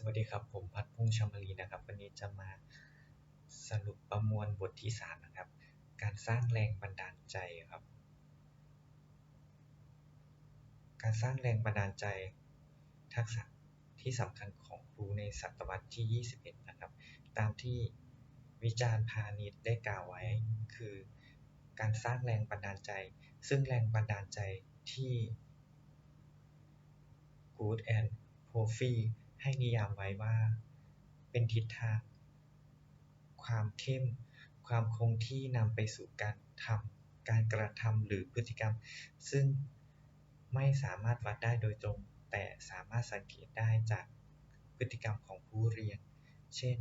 สวัสดีครับ ผมพัดพงษ์ชมรีนะครับ วันนี้จะมาสรุปประมวลบทที่สามนะครับ การสร้างแรงบันดาลใจครับ การสร้างแรงบันดาลใจ ทักษะที่สำคัญของครูในศตวรรษที่ 21 นะครับ ตามที่วิจารณ์พาณิชย์ได้กล่าวไว้คือ การสร้างแรงบันดาลใจ ซึ่งแรงบันดาลใจที่ Good and p r o f i ให้นิยามไว้ว่า เป็นทิศทาง ความเข้ม ความคงที่นำไปสู่การทำการกระทำหรือพฤติกรรม ซึ่งไม่สามารถวัดได้โดยตรง แต่สามารถสังเกตได้จากพฤติกรรมของผู้เรียน เช่น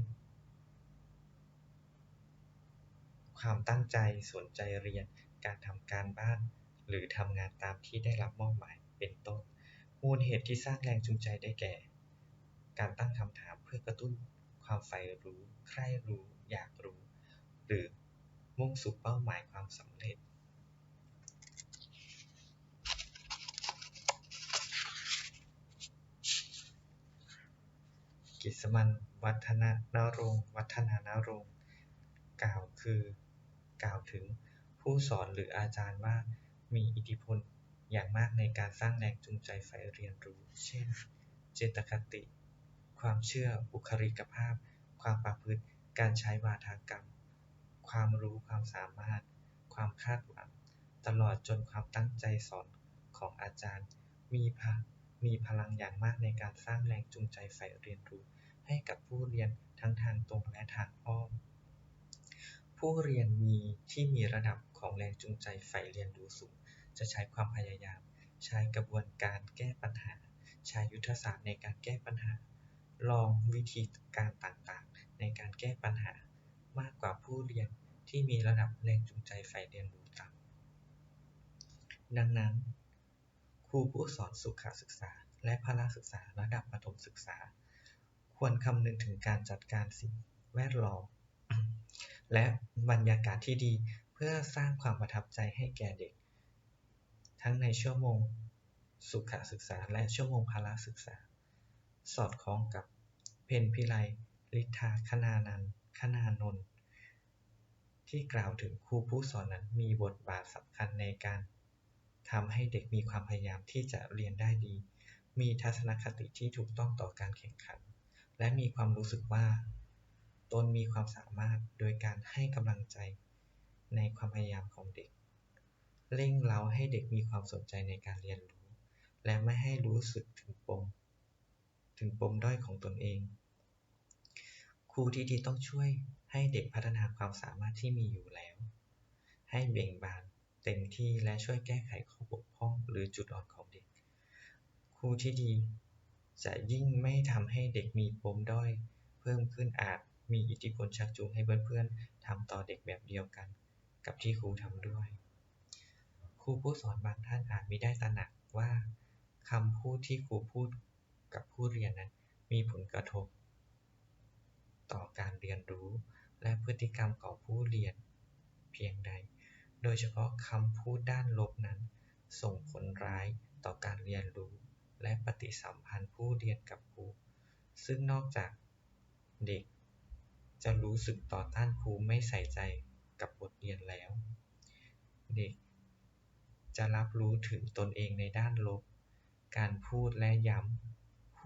ความตั้งใจสนใจเรียน การทำการบ้าน หรือทำงานตามที่ได้รับมอบหมาย เป็นต้น มูลเหตุที่สร้างแรงจูงใจได้แก่ การตั้งคำถามเพื่อกระตุ้นความใฝ่รู้ใคร่รู้ อยากรู้ หรือมุ่งสู่เป้าหมายความสำเร็จ กิษมันวัฒนนารงวัฒนานารงกล่าวคือกล่าวถึงผู้สอนหรืออาจารย์ว่ามีอิทธิพลอย่างมากในการสร้างแรงจูงใจใฝ่เรียนรู้ เช่น เจตคติ ความเชื่อ บุคลิกภาพ ความประพฤติ การใช้วาทกรรม ความรู้ความสามารถ ความคาดหวัง ตลอดจนความตั้งใจสอนของอาจารย์ มีพมีพลังอย่างมากในการสร้างแรงจูงใจใฝ่เรียนรู้ ให้กับผู้เรียนทั้งทางตรงและทางอ้อม ผู้เรียนมีที่มีระดับของแรงจูงใจใฝ่เรียนรู้สูง จะใช้ความพยายาม ใช้กระบวนการแก้ปัญหา ใช้ยุทธศาสตร์ในการแก้ปัญหา ลองวิธีการต่างๆ ในการแก้ปัญหามากกว่าผู้เรียนที่มีระดับแรงจูงใจใฝ่เรียนรู้ต่ำดังนั้น ครูผู้สอนสุขศึกษา และพละศึกษาระดับประถมศึกษา ควรคำนึงถึงการจัดการสิ่งแวดล้อมและบรรยากาศที่ดีเพื่อสร้างความประทับใจให้แก่เด็ก ทั้งในชั่วโมงสุขศึกษาและชั่วโมงพละศึกษา สอดคล้องกับเพ็ญพิไลฤทธาคณานันท์คณานนท์ที่กล่าวถึงครูผู้สอนนั้นมีบทบาทสำคัญในการทำให้เด็กมีความพยายามที่จะเรียนได้ดี มีทัศนคติที่ถูกต้องต่อการแข่งขัน และมีความรู้สึกว่า ตนมีความสามารถโดยการให้กำลังใจในความพยายามของเด็ก เร่งเร้าให้เด็กมีความสนใจในการเรียนรู้ และไม่ให้รู้สึกถึงปม ถึงปมด้อยของตนเอง ครูที่ดีต้องช่วยให้เด็กพัฒนาความสามารถที่มีอยู่แล้ว ให้เบ่งบานเต็มที่และช่วยแก้ไขข้อบกพร่องหรือจุดอ่อนของเด็ก ครูที่ดีจะยิ่งไม่ทำให้เด็กมีปมด้อย เพิ่มขึ้นอาจมีอิทธิพลชักจูงให้เพื่อนๆทำต่อเด็กแบบเดียวกัน กับที่ครูทำด้วย ครูผู้สอนบางท่านอาจมิได้ตระหนักว่าคำพูดที่ครูพูด กับผู้เรียนนั้นมีผลกระทบ ต่อการเรียนรู้ และพฤติกรรมของผู้เรียนเพียงใด โดยเฉพาะคำพูดด้านลบนั้น ส่งผลร้ายต่อการเรียนรู้ และปฏิสัมพันธ์ผู้เรียนกับครู ซึ่งนอกจากเด็ก จะรู้สึกต่อต้านครูไม่ใส่ใจกับบทเรียนแล้ว เด็ก จะรับรู้ถึงตนเองในด้านลบ การพูดและย้ำ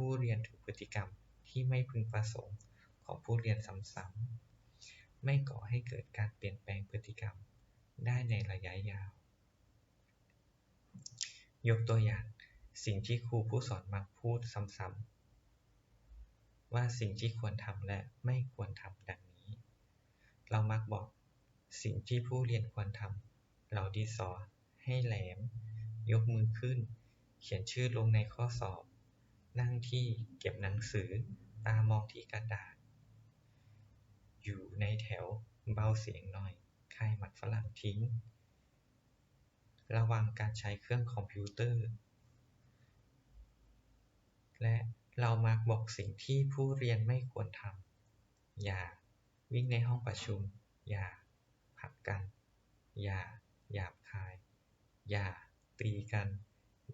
ผู้เรียนถึงพฤติกรรมที่ไม่พึงประสงค์ของผู้เรียนซ้ำๆ ไม่ก่อให้เกิดการเปลี่ยนแปลงพฤติกรรมได้ในระยะยาว ยกตัวอย่างสิ่งที่ครูผู้สอนมักพูดซ้ำๆ ว่าสิ่งที่ควรทำและไม่ควรทำดังนี้ เรามักบอกสิ่งที่ผู้เรียนควรทำเหลาดินสอให้แหลม ยกมือขึ้น เขียนชื่อลงในข้อสอบ นั่งที่เก็บหนังสือ ตามองที่กระดาษ อยู่ในแถวเบาเสียงหน่อยคายหมากฝรั่งทิ้ง ระวังการใช้เครื่องคอมพิวเตอร์ และเรามักบอกสิ่งที่ผู้เรียนไม่ควรทำ อย่าวิ่งในห้องประชุม อย่าผลักกัน อย่าหยาบคาย อย่าตีกัน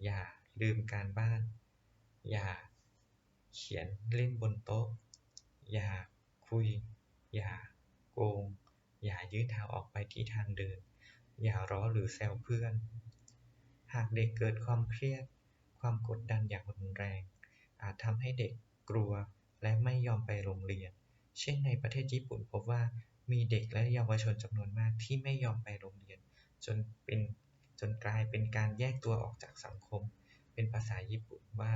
อย่าลืมการบ้าน อย่าเขียนเล่นบนโต๊ะ อย่าคุย อย่าโกง อย่ายื่นเท้าออกไปที่ทางเดิน อย่าล้อหรือแซวเพื่อน หากเด็กเกิดความเครียด ความกดดันอย่างรุนแรง อาจทำให้เด็กกลัวและไม่ยอมไปโรงเรียน เช่นในประเทศญี่ปุ่นพบว่ามีเด็กและเยาวชนจำนวนมากที่ไม่ยอมไปโรงเรียน จนเป็นจนกลายเป็นการแยกตัวออกจากสังคม เป็นภาษาญี่ปุ่นว่า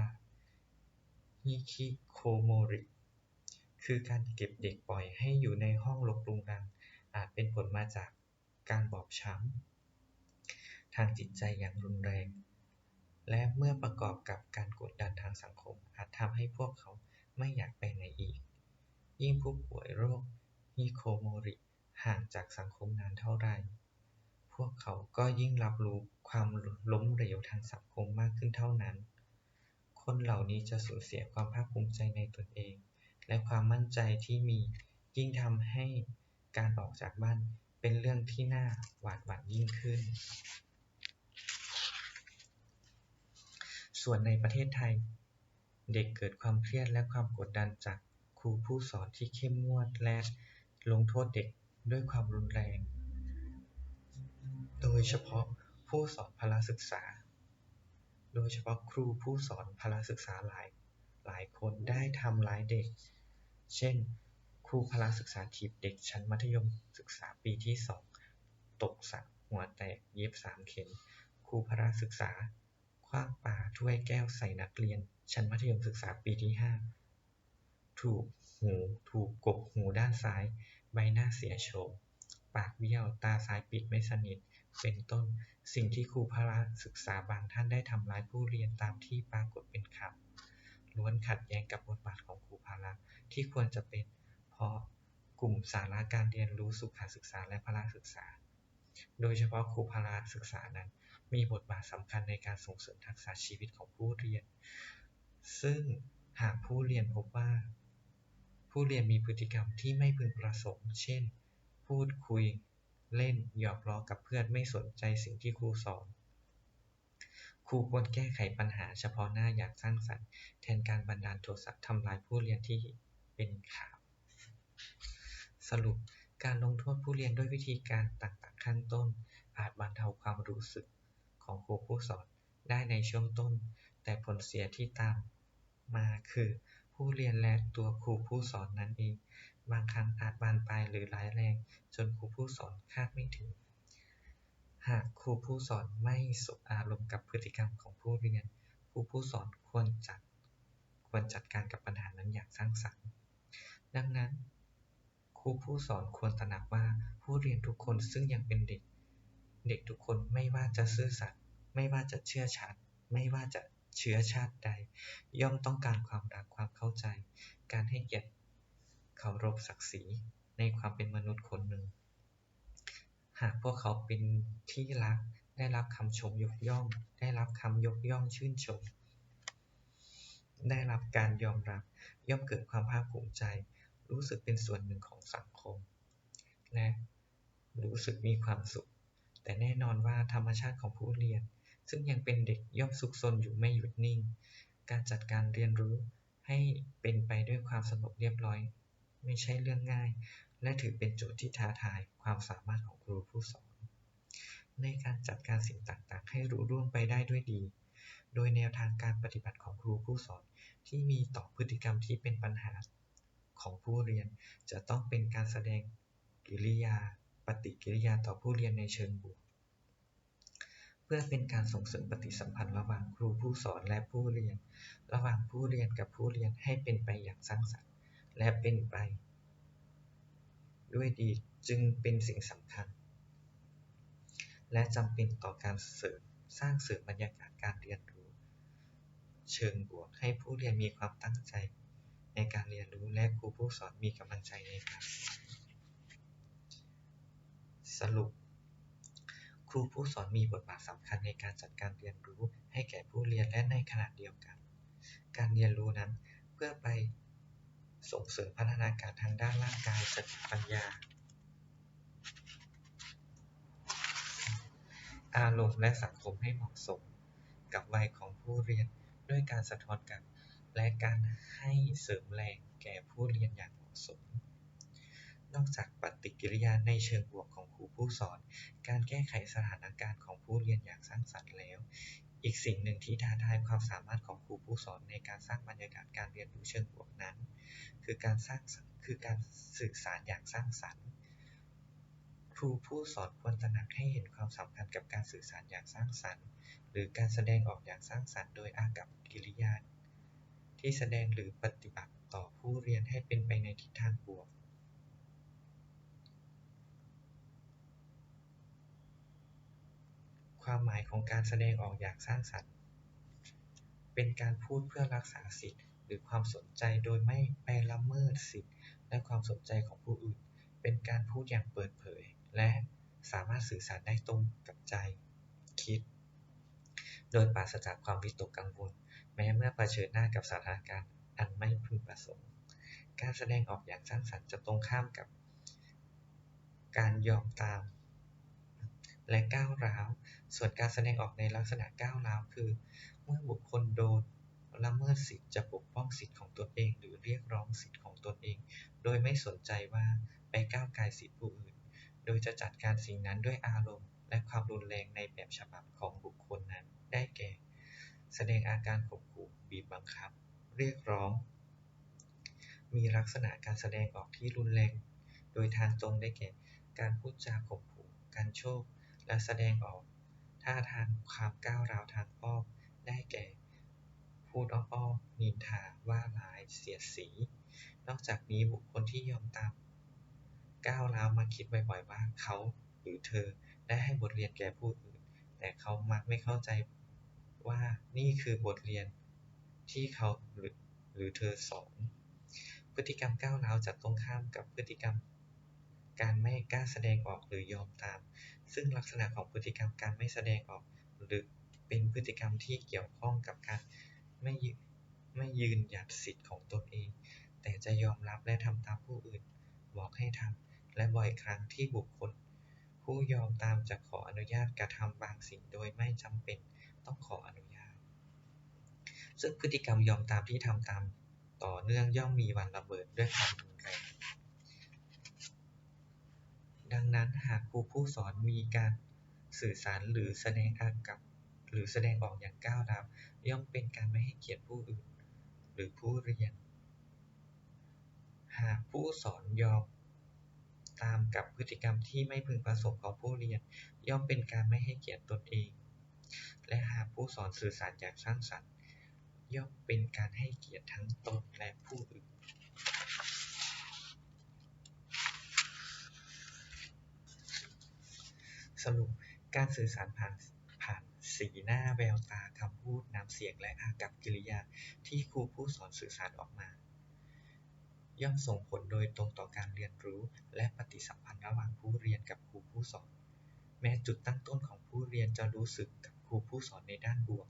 ฮิคิโคโมริ คือการเก็บเด็กปล่อยให้อยู่ในห้องรกรุงรัง อาจเป็นผลมาจากการบอบช้ำ ทางจิตใจอย่างรุนแรง และเมื่อประกอบกับการกดดันทางสังคม อาจทำให้พวกเขาไม่อยากไปไหนอีก ยิ่งผู้ป่วยโรคฮิโคโมริห่างจากสังคมนานเท่าไรพวกเขาก็ยิ่งรับรู้ความล้มเหลวทางสังคมมากขึ้นเท่านั้น คนเหล่านี้จะสูญเสียความภาคภูมิใจในตนเอง และความมั่นใจที่มี ยิ่งทำให้การออกจากบ้านเป็นเรื่องที่น่าหวาดหวั่นยิ่งขึ้น ส่วนในประเทศไทย เด็กเกิดความเครียดและความกดดันจากครูผู้สอนที่เข้มงวดและลงโทษเด็กด้วยความรุนแรง โดยเฉพาะผู้สอนพละศึกษา โดยเฉพาะครูผู้สอนพละศึกษาหลายหลายคนได้ทำร้ายเด็ก เช่น ครูพละศึกษาถีบเด็กชั้นมัธยมศึกษาปีที่สองตกสระหัวแตกเย็บสามเข็ม ครูพละศึกษาขว้างปาถ้วยแก้วใส่นักเรียน ชั้นมัธยมศึกษาปีที่ห้าถูกหูถูกกกหูด้านซ้าย ใบหน้าเสียโฉม ปากเบี้ยว ตาซ้ายปิดไม่สนิท เป็นต้น สิ่งที่ครูพละศึกษาบางท่านได้ทำร้ายผู้เรียนตามที่ปรากฏเป็นข่าวล้วนขัดแย้งกับบทบาทของครูพละที่ควรจะเป็น เพราะกลุ่มสาระการเรียนรู้สุขศึกษาและพละศึกษา โดยเฉพาะครูพละศึกษานั้น มีบทบาทสำคัญในการส่งเสริมทักษะชีวิตของผู้เรียน ซึ่งหากผู้เรียนพบว่า ผู้เรียนมีพฤติกรรมที่ไม่พึงประสงค์ เช่น พูดคุยเล่นหยอกล้อกับเพื่อนไม่สนใจสิ่งที่ครูสอน ครูควรแก้ไขปัญหาเฉพาะหน้าอย่างสร้างสรรค์ แทนการบันดาลโทสะทำร้ายผู้เรียนที่เป็นข่าว สรุปการลงโทษผู้เรียนด้วยวิธีการต่างๆขั้นต้น อาจบรรเทาความรู้สึกของครูผู้สอนได้ในช่วงต้น แต่ผลเสียที่ตามมาคือ ผู้เรียนและตัวครูผู้สอนนั้นเอง บางครั้งอาจบานปลายหรือร้ายแรงจนครูผู้สอนคาดไม่ถึง หากครูผู้สอนไม่สบอารมณ์กับพฤติกรรมของผู้เรียน ครูผู้สอนควรจัดควรจัดการกับปัญหานั้นอย่างสร้างสรรค์ ดังนั้น ครูผู้สอนควรตระหนักว่าผู้เรียนทุกคนซึ่งยังเป็นเด็ก เด็กทุกคนไม่ว่าจะซื่อสัตย์ไม่ว่าจะเชื่อชาติไม่ว่าจะเชื้อชาติใด ย่อมต้องการความรักความเข้าใจ การให้เกียรติ เคารพศักดิ์ศรีในความเป็นมนุษย์คนหนึ่ง หากพวกเขาเป็นที่รัก ได้รับคำชมยกย่อง ได้รับคำยกย่องชื่นชม ได้รับการยอมรับ ย่อมเกิดความภาคภูมิใจ รู้สึกเป็นส่วนหนึ่งของสังคม และรู้สึกมีความสุข แต่แน่นอนว่าธรรมชาติของผู้เรียน ซึ่งยังเป็นเด็กย่อมซุกซนอยู่ไม่หยุดนิ่ง การจัดการเรียนรู้ให้เป็นไปด้วยความสงบเรียบร้อย ไม่ใช่เรื่องง่าย และถือเป็นโจทย์ที่ท้าทายความสามารถของครูผู้สอน ในการจัดการสิ่งต่างๆ ให้รุ่ร่วงไปได้ด้วยดี โดยแนวทางการปฏิบัติของครูผู้สอนที่มีต่อพฤติกรรมที่เป็นปัญหาของผู้เรียน จะต้องเป็นการแสดงกิริยา ปฏิกิริยาต่อผู้เรียนในเชิงบวก เพื่อเป็นการส่งเสริมปฏิสัมพันธ์ระหว่างครูผู้สอนและผู้เรียน ระหว่างผู้เรียนกับผู้เรียนให้เป็นไปอย่างสร้างสรรค์ และเป็นไป ด้วยดีจึงเป็นสิ่งสำคัญ และจำเป็นต่อการเสริมสร้างเสริมบรรยากาศการเรียนรู้ เชิงบวกให้ผู้เรียนมีความตั้งใจในการเรียนรู้และครูผู้สอนมีกำลังใจในการสอนสรุป ครูผู้สอนมีบทบาทสำคัญในการจัดการเรียนรู้ให้แก่ผู้เรียนและในขณะเดียวกัน การเรียนรู้นั้นเพื่อไป ส่งเสริมพัฒนาการทางด้านร่างกายสติปัญญา อารมณ์และสังคมให้เหมาะสม กับวัยของผู้เรียนด้วยการสะท้อนกับและการให้เสริมแรงแก่ผู้เรียนอย่างเหมาะสม นอกจากปฏิกิริยาในเชิงบวกของครูผู้สอน การแก้ไขสถานการณ์ของผู้เรียนอย่างสร้างสรรค์แล้ว อีกสิ่งหนึ่งที่ท้าทายความสามารถของครูผู้สอนในการสร้างบรรยากาศการเรียนรู้เชิงบวกนั้น คือการสร้างคือการสื่อสารอย่างสร้างสรรค์ ครูผู้สอนควรตระหนักให้เห็นความสำคัญกับการสื่อสารอย่างสร้างสรรค์ หรือการแสดงออกอย่างสร้างสรรค์โดยอากัปกิริยาที่แสดงหรือปฏิบัติต่อผู้เรียนให้เป็นไปในทิศทางบวก ความหมายของการแสดงออกอย่างสร้างสรรค์ เป็นการพูดเพื่อรักษาสิทธิหรือความสนใจโดยไม่ไปละเมิดสิทธิและความสนใจของผู้อื่น เป็นการพูดอย่างเปิดเผย และสามารถสื่อสารได้ตรงกับใจ คิด โดยปราศจากความวิตกกังวล แม้เมื่อเผชิญหน้ากับสถานการณ์อันไม่พึงประสงค์ การแสดงออกอย่างสร้างสรรค์จะตรงข้ามกับ การยอมตาม และก้าวร้าว ส่วนการแสดงออกในลักษณะก้าวร้าวคือ เมื่อบุคคลโดนละเมิดสิทธิจะปกป้องสิทธิของตนเองหรือเรียกร้องสิทธิของตนเอง โดยไม่สนใจว่าไปก้าวไกลสิทธิผู้อื่น โดยจะจัดการสิ่งนั้นด้วยอารมณ์ และความรุนแรงในแบบฉบับของบุคคลนั้น ได้แก่ แสดงอาการข่มขู่บีบบังคับ เรียกร้อง มีลักษณะการแสดงออกที่รุนแรง โดยทางตรงได้แก่ การพูดจาข่มขู่ การโชค และแสดงออกท่าทางความก้าวร้าวทางอ้อมได้แก่ พูดอ้อมๆนินทาว่าร้ายเสียดสี นอกจากนี้บุคคลที่ยอมตามก้าวร้าวมักคิดบ่อยๆว่าเขาหรือเธอได้ให้บทเรียนแก่ผู้อื่น แต่เขามักไม่เข้าใจว่านี่คือบทเรียนที่เขาหรือเธอสอน พฤติกรรมก้าวร้าวจะตรงข้ามกับพฤติกรรม การไม่กล้าแสดงออกหรือยอมตาม ซึ่งลักษณะของพฤติกรรมการไม่แสดงออกหรือเป็นพฤติกรรมที่เกี่ยวข้องกับการไม่ไม่ยืนหยัดสิทธิ์ของตนเอง แต่จะยอมรับและทำตามผู้อื่น บอกให้ทำและบ่อยครั้งที่บุคคล ผู้ยอมตามจะขออนุญาตกระทำบางสิ่งโดยไม่จำเป็นต้องขออนุญาต ซึ่งพฤติกรรมยอมตามที่ทำตามต่อเนื่องย่อมมีวันระเบิดด้วยความรุนแรง ดังนั้นหากครูผู้สอนมีการสื่อสารหรือแสดงอากับ หรือแสดงออกอย่างก้าวร้าวย่อมเป็นการไม่ให้เกียรติผู้อื่น หรือผู้เรียน หากผู้สอนยอมตามกับพฤติกรรมที่ไม่พึงประสงค์ของผู้เรียน ย่อมเป็นการไม่ให้เกียรติตนเอง และหากผู้สอนสื่อสารอย่างสร้างสรรค์ ย่อมเป็นการให้เกียรติทั้งตนและผู้อื่น สรุปการสื่อสารผ่านผ่านสีหน้าแววตาคำพูดน้ำเสียงและอากัปกิริยาที่ครูผู้สอนสื่อสารออกมา ย่อมส่งผลโดยตรงต่อการเรียนรู้ และปฏิสัมพันธ์ระหว่างผู้เรียนกับครูผู้สอน แม้จุดตั้งต้นของผู้เรียนจะรู้สึกกับครูผู้สอนในด้านบวก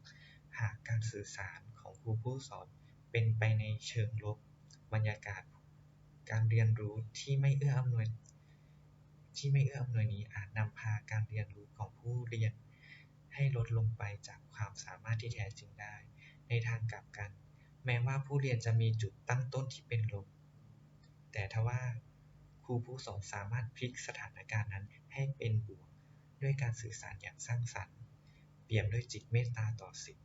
หากการสื่อสารของครูผู้สอนเป็นไปในเชิงลบ บรรยากาศ การเรียนรู้ที่ไม่เอื้ออำนวย ที่ไม่เอื้ออำนวยนี้อาจนำพาการเรียนรู้ของผู้เรียน ให้ลดลงไปจากความสามารถที่แท้จริงได้ ในทางกลับกัน แม้ว่าผู้เรียนจะมีจุดตั้งต้นที่เป็นลบ แต่ทว่าครูผู้สอนสามารถพลิกสถานการณ์นั้นให้เป็นบวก ด้วยการสื่อสารอย่างสร้างสรรค์ เปี่ยมด้วยจิตเมตตาต่อสิทธิ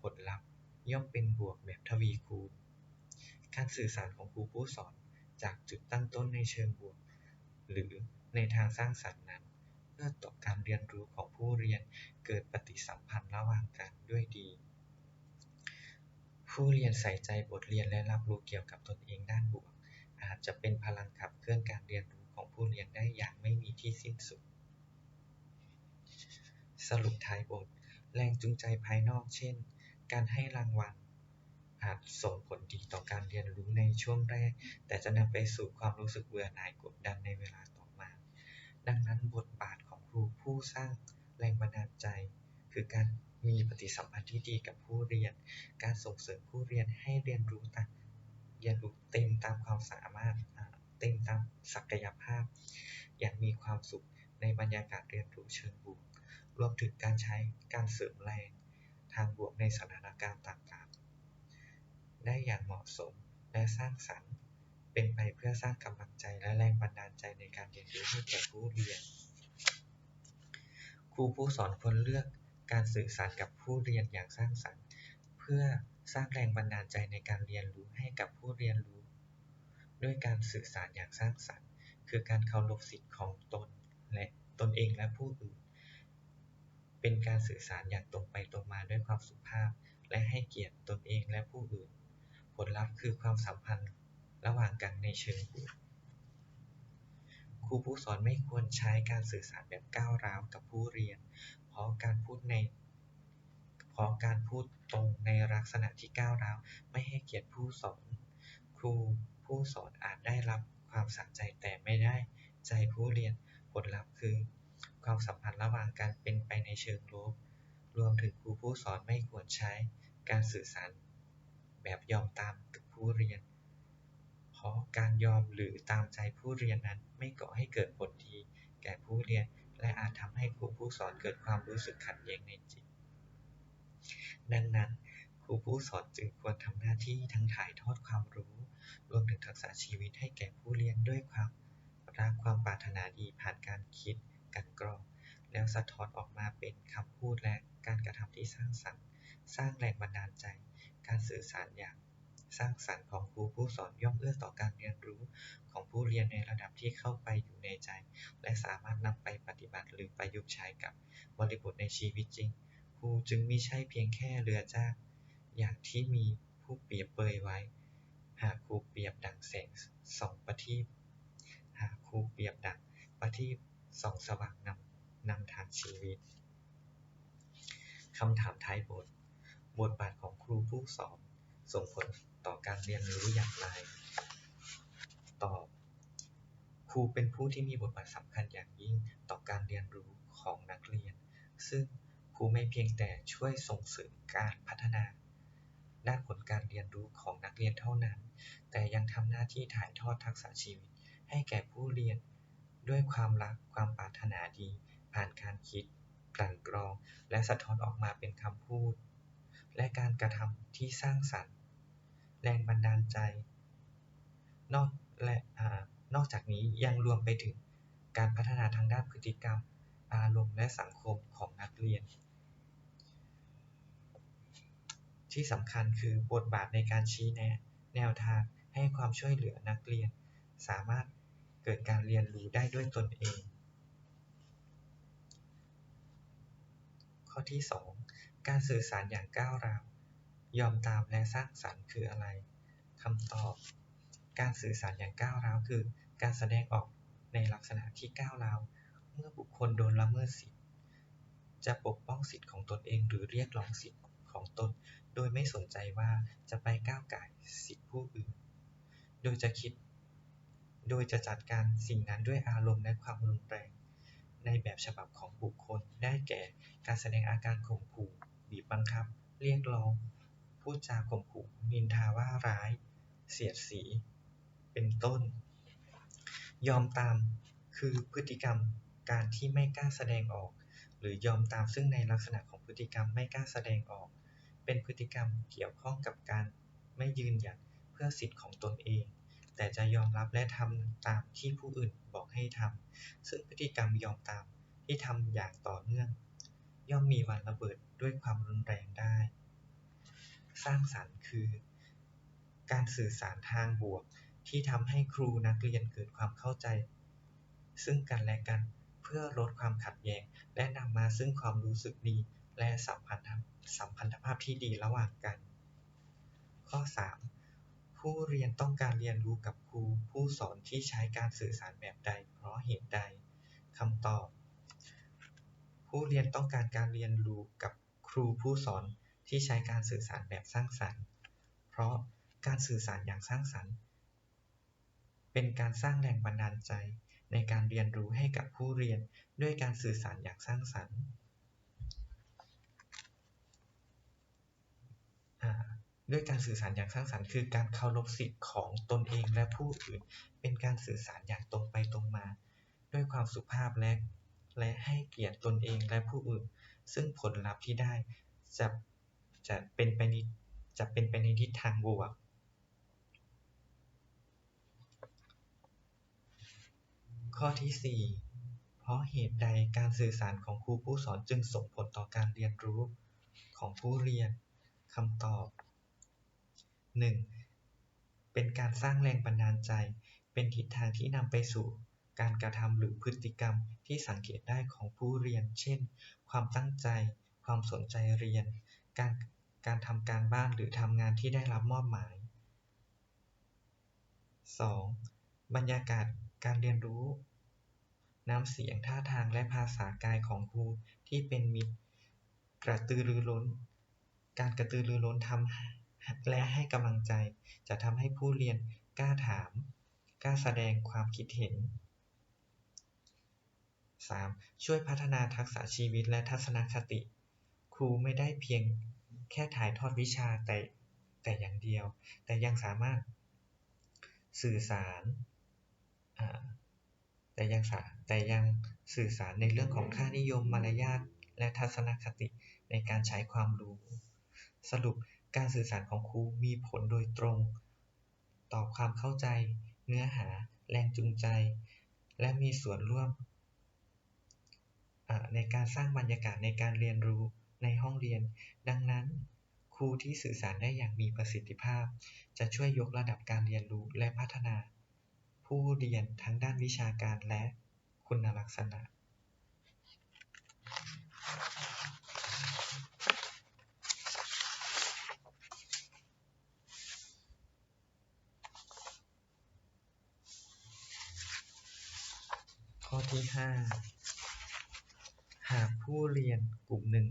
ผลลัพธ์ย่อมเป็นบวกแบบทวีคูณ การสื่อสารของครูผู้สอนจากจุดตั้งต้นในเชิงบวก หรือในทางสร้างสรรค์นั้นเอื้อต่อการเรียนรู้ของผู้เรียนเกิดปฏิสัมพันธ์ระหว่างกันด้วยดี ผู้เรียนใส่ใจบทเรียนและรับรู้เกี่ยวกับตนเองด้านบวก อาจจะเป็นพลังขับเคลื่อนการเรียนรู้ของผู้เรียนได้อย่างไม่มีที่สิ้นสุด สรุปท้ายบท แรงจูงใจภายนอก เช่น การให้รางวัล อาจส่งผลดีต่อการเรียนรู้ในช่วงแรก แต่จะนำไปสู่ความรู้สึกเบื่อหน่ายกดดันในเวลาต่อมา ดังนั้นบทบาทของครูผู้สร้างแรงบันดาลใจ คือการมีปฏิสัมพันธ์ที่ดีกับผู้เรียน การส่งเสริมผู้เรียนให้เรียนรู้ตามเรียนรู้เต็มตามความสามารถเต็มตามศักยภาพ อย่างมีความสุขในบรรยากาศเรียนรู้เชิงบวก รวมถึงการใช้การเสริมแรง ทางบวกในสถานการณ์ต่างๆ ได้อย่างเหมาะสมและสร้างสรรค์ เป็นไปเพื่อสร้างกำลังใจและแรงบันดาลใจในการเรียนรู้ให้แก่ผู้เรียน ครูผู้สอนควรเลือกการสื่อสารกับผู้เรียนอย่างสร้างสรรค์ เพื่อสร้างแรงบันดาลใจในการเรียนรู้ให้กับผู้เรียนรู้ ด้วยการสื่อสารอย่างสร้างสรรค์ คือการเคารพสิทธิของตนและตนเองและผู้อื่น เป็นการสื่อสารอย่างตรงไปตรงมาด้วยความสุภาพ และให้เกียรติตนเองและผู้อื่น ผลลัพธ์คือความสัมพันธ์ระหว่างกันในเชิงบวกครูผู้สอนไม่ควรใช้การสื่อสารแบบก้าวร้าวกับผู้เรียน เพราะการพูดในเพราะการพูดตรงในลักษณะที่ก้าวร้าวไม่ให้เกียรติผู้สอน ครูผู้สอนอาจได้รับความสะใจแต่ไม่ได้ใจผู้เรียนผลลัพธ์คือ ความสัมพันธ์ระหว่างกันเป็นไปในเชิงลบรวมถึงครูผู้สอนไม่ควรใช้การสื่อสาร แบบยอมตามกับผู้เรียน เพราะการยอมหรือตามใจผู้เรียนนั้นไม่ก่อให้เกิดผลดีแก่ผู้เรียน และอาจทำให้ครูผู้สอนเกิดความรู้สึกขัดแย้งในจิต ดังนั้นครูผู้สอนจึงควรทำหน้าที่ทั้งถ่ายทอดความรู้ รวมถึงทักษะชีวิตให้แก่ผู้เรียนด้วยความรักความปรารถนาดีผ่านการคิดกันกรอง แล้วสะท้อนออกมาเป็นคำพูดและการกระทำที่สร้างสรรค์ สร้างแรงบันดาลใจ การสื่อสารอย่างสร้างสรรค์ของครูผู้สอนย่อมเอื้อต่อการเรียนรู้ของผู้เรียนในระดับที่เข้าไปอยู่ในใจ และสามารถนำไปปฏิบัติหรือประยุกต์ใช้กับบริบทในชีวิตจริง ครูจึงมิใช่เพียงแค่เรือจ้างอย่างที่มีผู้เปรียบเปยไว้ หากครูเปรียบดังแสงสองประทีปหากครูเปรียบดังประทีปสองสว่างนำนำทางชีวิตคำถามท้ายบท บทบาทของครูผู้สอนส่งผลต่อการเรียนรู้อย่างไร ตอบ ครูเป็นผู้ที่มีบทบาทสำคัญอย่างยิ่งต่อการเรียนรู้ของนักเรียน ซึ่งครูไม่เพียงแต่ช่วยส่งเสริมการพัฒนาด้านผลการเรียนรู้ของนักเรียนเท่านั้น แต่ยังทำหน้าที่ถ่ายทอดทักษะชีวิต ให้แก่ผู้เรียน ด้วยความรักความปรารถนาดี ผ่านการคิดกลั่นกรอง และสะท้อนออกมาเป็นคำพูด และการกระทำที่สร้างสรรค์ แรงบันดาลใจ นอกและนอกจากนี้ยังรวมไปถึงการพัฒนาทางด้านพฤติกรรม อารมณ์และสังคมของนักเรียน ที่สำคัญคือบทบาทในการชี้แนะ แนวทางให้ความช่วยเหลือนักเรียน สามารถเกิดการเรียนรู้ได้ด้วยตนเอง ข้อที่ 2 การสื่อสารอย่างก้าวร้าว ยอมตามและสร้างสรรค์คืออะไรคำตอบ การสื่อสารอย่างก้าวร้าวคือ การแสดงออกในลักษณะที่ก้าวร้าว เมื่อบุคคลโดนละเมิดสิทธิจะปกป้องสิทธิ์ของตนเองหรือเรียกร้องสิทธิ์ของตน โดยไม่สนใจว่าจะไปก้าวไก่สิทธิผู้อื่น โดยจะคิด โดยจะจัดการสิ่งนั้นด้วยอารมณ์และความรุนแรง ในแบบฉบับของบุคคลได้แก่การแสดงอาการข่มขู่ บีบบังคับ เรียกร้อง พูดจาข่มขู่นินทาว่าร้าย เสียดสี เป็นต้น ยอมตามคือพฤติกรรมการที่ไม่กล้าแสดงออก หรือยอมตามซึ่งในลักษณะของพฤติกรรมไม่กล้าแสดงออก เป็นพฤติกรรมเกี่ยวข้องกับการไม่ยืนหยัดเพื่อสิทธิ์ของตนเอง แต่จะยอมรับและทำตามที่ผู้อื่นบอกให้ทำซึ่งพฤติกรรมยอมตามที่ทำอย่างต่อเนื่อง ย่อมมีวันระเบิดด้วยความรุนแรงได้ สร้างสรรค์คือ การสื่อสารทางบวกที่ทำให้ครูนักเรียนเกิดความเข้าใจ ซึ่งกันและกันเพื่อลดความขัดแย้งและนำมาซึ่งความรู้สึกดีและสัมพันธสัมพันธภาพที่ดีระหว่างกัน ข้อ 3 ผู้เรียนต้องการเรียนรู้กับครูผู้สอนที่ใช้การสื่อสารแบบใด เพราะเหตุใดคำตอบ ผู้เรียนต้องการการเรียนรู้กับครูผู้สอนที่ใช้การสื่อสารแบบสร้างสรรค์ เพราะการสื่อสารอย่างสร้างสรรค์ เป็นการสร้างแรงบันดาลใจ ในการเรียนรู้ให้กับผู้เรียนด้วยการสื่อสารอย่างสร้างสรรค์ด้วยการสื่อสารอย่างสร้างสรรค์คือการเคารพสิทธิของตนเองและผู้อื่น เป็นการสื่อสารอย่างตรงไปตรงมา ด้วยความสุภาพและ และให้เกียรติตนเองและผู้อื่น ซึ่งผลลัพธ์ที่ได้จะจะเป็นไปในจะเป็นไปในทิศทางบวก ข้อที่ 4 เพราะเหตุใดการสื่อสารของครูผู้สอนจึงส่งผลต่อการเรียนรู้ของผู้เรียนคำตอบ 1. เป็นการสร้างแรงบันดาลใจ เป็นทิศทางที่นำไปสู่ การกระทำหรือพฤติกรรมที่สังเกตได้ของผู้เรียน เช่น ความตั้งใจ ความสนใจเรียน การการทำการบ้านหรือทำงานที่ได้รับมอบหมาย 2. บรรยากาศการเรียนรู้ น้ำเสียงท่าทางและภาษากายของครูที่เป็นมิตร กระตือรือร้น การกระตือรือร้นทำและให้กำลังใจ จะทำให้ผู้เรียนกล้าถาม กล้าแสดงความคิดเห็น 3. ช่วยพัฒนาทักษะชีวิตและทัศนคติ ครูไม่ได้เพียงแค่ถ่ายทอดวิชาแต่แต่อย่างเดียว แต่ยังสามารถสื่อสารแต่ยังสาแต่ยังสื่อสารในเรื่องของค่านิยมมารยาทและทัศนคติในการใช้ความรู้ สรุปการสื่อสารของครูมีผลโดยตรง ต่อความเข้าใจ เนื้อหา แรงจูงใจ และมีส่วนร่วม ในการสร้างบรรยากาศในการเรียนรู้ในห้องเรียน ดังนั้น ครูที่สื่อสารได้อย่างมีประสิทธิภาพ จะช่วยยกระดับการเรียนรู้และพัฒนา ผู้เรียนทั้งด้านวิชาการและคุณลักษณะ ข้อที่ 5 หากผู้เรียนกลุ่มหนึ่ง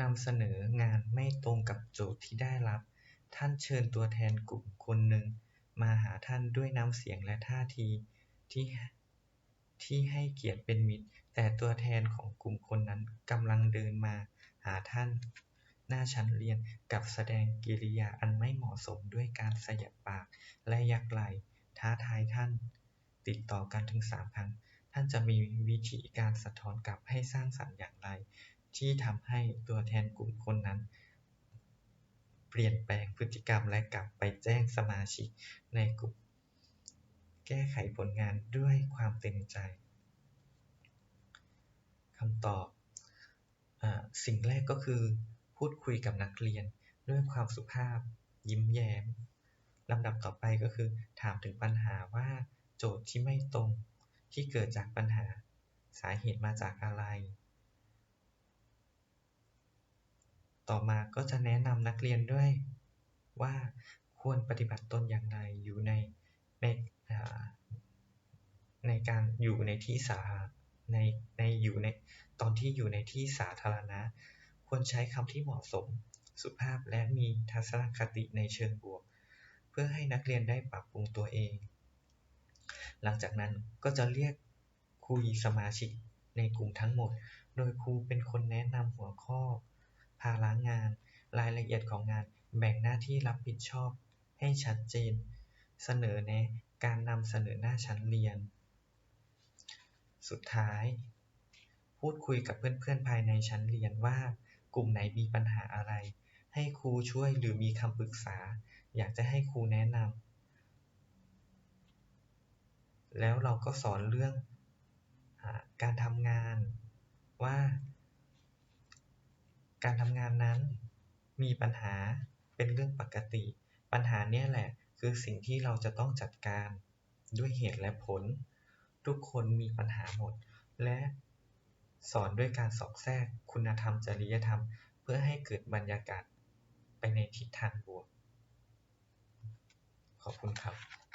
นำเสนองานไม่ตรงกับโจทย์ที่ได้รับ ท่านเชิญตัวแทนกลุ่มคนหนึ่งมาหาท่านด้วยน้ำเสียงและท่าทีที่ที่ให้เกียรติเป็นมิตร แต่ตัวแทนของกลุ่มคนนั้นกำลังเดินมาหาท่าน หน้าชั้นเรียนกับแสดงกิริยาอันไม่เหมาะสมด้วยการสยับปากและยักไหล่ท้าทายท่าน ติดต่อกันถึงสามครั้ง ท่านจะมีวิธีการสะท้อนกลับให้สร้างสรรค์อย่างไร ที่ทำให้ตัวแทนกลุ่มคนนั้น เปลี่ยนแปลงพฤติกรรมและกลับไปแจ้งสมาชิกในกลุ่ม แก้ไขผลงานด้วยความเต็มใจคำตอบอสิ่งแรกก็คือ พูดคุยกับนักเรียนด้วยความสุภาพ ยิ้มแย้มลำดับต่อไปก็คือ ถามถึงปัญหาว่าโจทย์ที่ไม่ตรง ที่เกิดจากปัญหา สาเหตุมาจากอะไร ต่อมาก็จะแนะนำนักเรียนด้วยว่าควรปฏิบัติตนอย่างไรอยู่ในในในการอยู่ในที่สาในในอยู่ในตอนที่อยู่ในที่สาธารณะ ควรใช้คำที่เหมาะสม สุภาพและมีทัศนคติในเชิงบวก เพื่อให้นักเรียนได้ปรับปรุงตัวเอง หลังจากนั้นก็จะเรียกคุยสมาชิกในกลุ่มทั้งหมด โดยครูเป็นคนแนะนำหัวข้อ ภาระงาน รายละเอียดของงาน แบ่งหน้าที่รับผิดชอบให้ชัดเจน เสนอแนะ การนำเสนอหน้าชั้นเรียน สุดท้าย พูดคุยกับเพื่อนๆภายในชั้นเรียนว่ากลุ่มไหนมีปัญหาอะไร ให้ครูช่วยหรือมีคำปรึกษา อยากจะให้ครูแนะนำ แล้วเราก็สอนเรื่องอการทำงานว่า การทำงานนั้นมีปัญหาเป็นเรื่องปกติ ปัญหาเนี้ยแหละคือสิ่งที่เราจะต้องจัดการด้วยเหตุและผล ทุกคนมีปัญหาหมด และสอนด้วยการสอดแทรกคุณธรรมจริยธรรม เพื่อให้เกิดบรรยากาศไปในทิศทางบวก ขอบคุณครับ